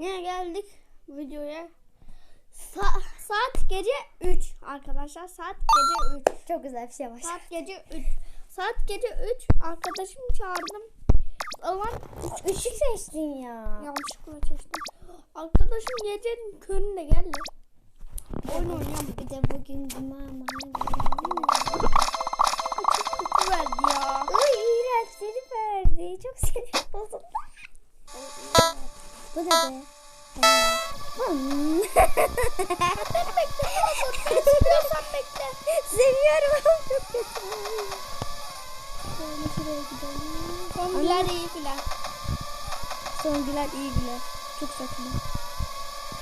Yine geldik videoya. Sa- saat gece 3 arkadaşlar. Saat gece 3. Çok güzel bir şey var. Saat gece 3. Saat gece 3 arkadaşım çağırdım. Ama Işık seçtin ya. yanlışlıkla seçtim. Arkadaşım gecenin köründe geldi. Oyun oynayalım. Bir de bugün cuma ama. Çok kötü verdi ya. Ay iğrençleri verdi. Çok sinir bozuldu. Bu da be. Seviyorsan bekle. Seviyorum çok kötü. Şöyle şuraya gidelim. Zombiler iyi filan. Songiler iyi güler. Çok saçma.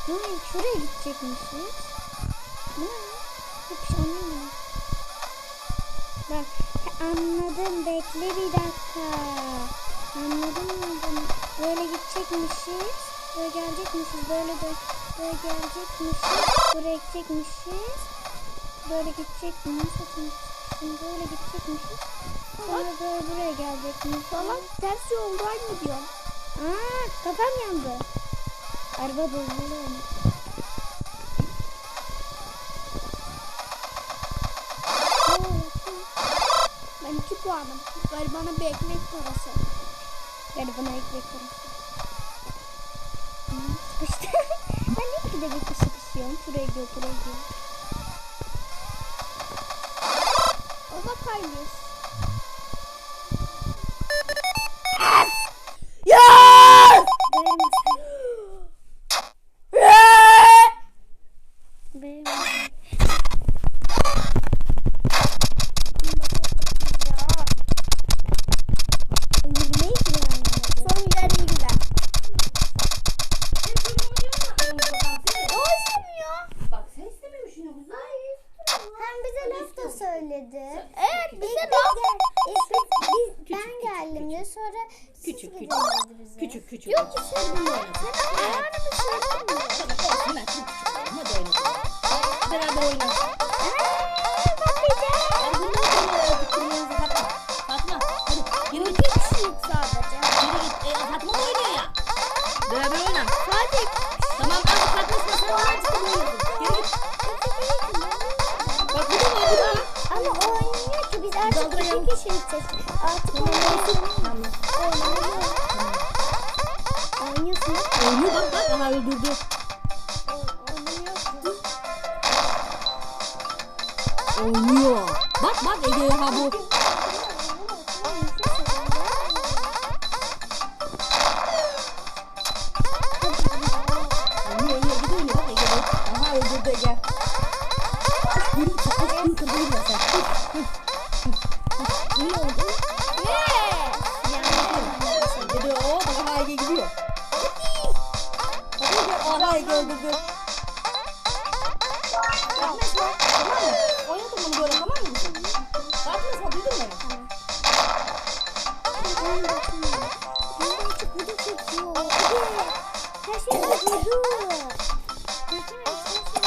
Hayır şuraya gidecekmişiz. Ne? Hiç şey anlamadım. Bak anladım bekle bir dakika. Anladım anladım. Böyle gidecekmişiz. Böyle gelecekmişiz. Böyle de böyle gelecekmişiz. Buraya gidecekmişiz. Böyle gidecekmişiz. Şimdi böyle gidecekmişiz. Sonra böyle buraya gelecekmişiz. Falan ters yoldan gidiyorum. Aa kafam yandı. Araba bozuldu. Ben 2 puanım. Ver bana bir ekmek parası. Yani parası. Hmm, Sıkıştı. ben ne kadar bir sıkışıyorum. Şuraya gidiyor, buraya gidiyor. O da kaybız. Verir söyledi. Evet bize biz, biz, ben geldim diye sonra Küçük, küçük. bize. Küçük küçük. Yok ki sen bunu. Sen ayağını söyledin mi? Olsun ben küçük. Hadi oynayalım. Beraber oynayalım. Artık Daldırayalım. iki kişilik ses. Artık oynuyorsun. Tamam. Oynuyor. Oynuyorsun. Oynuyor bak bak. Aha öldürdü. Oynuyor. Bak bak Ege ha bu. Oynuyor oynuyor. Git oynuyor bak Ege bak. Aha öldürdü Ege. Yürü çık. Koş yürü kırdı yürü Ege. Aha